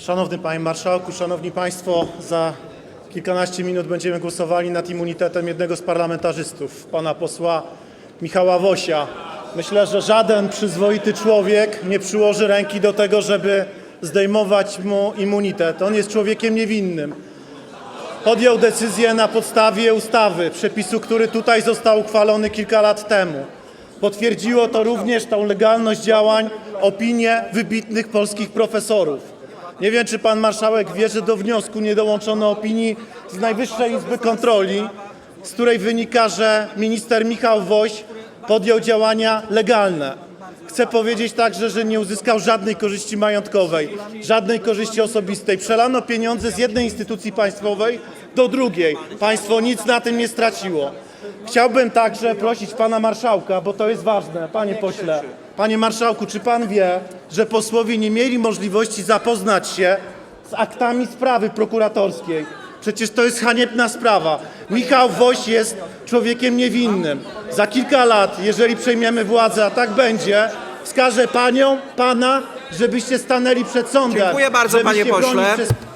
Szanowny Panie Marszałku, Szanowni Państwo, za kilkanaście minut będziemy głosowali nad immunitetem jednego z parlamentarzystów, pana posła Michała Wosia. Myślę, że żaden przyzwoity człowiek nie przyłoży ręki do tego, żeby zdejmować mu immunitet. On jest człowiekiem niewinnym. Podjął decyzję na podstawie ustawy, przepisu, który tutaj został uchwalony kilka lat temu. Potwierdziło to również tą legalność działań opinie wybitnych polskich profesorów. Nie wiem, czy pan marszałek wie, że do wniosku nie dołączono opinii z Najwyższej Izby Kontroli, z której wynika, że minister Michał Woś podjął działania legalne. Chcę powiedzieć także, że nie uzyskał żadnej korzyści majątkowej, żadnej korzyści osobistej. Przelano pieniądze z jednej instytucji państwowej do drugiej. Państwo nic na tym nie straciło. Chciałbym także prosić pana marszałka, bo to jest ważne, panie pośle. Panie marszałku, czy pan wie, że posłowie nie mieli możliwości zapoznać się z aktami sprawy prokuratorskiej? Przecież to jest haniebna sprawa. Michał Woś jest człowiekiem niewinnym. Za kilka lat, jeżeli przejmiemy władzę, a tak będzie, wskażę panią, pana, żebyście stanęli przed sądem. Dziękuję bardzo, żebyście panie bronić pośle. Przez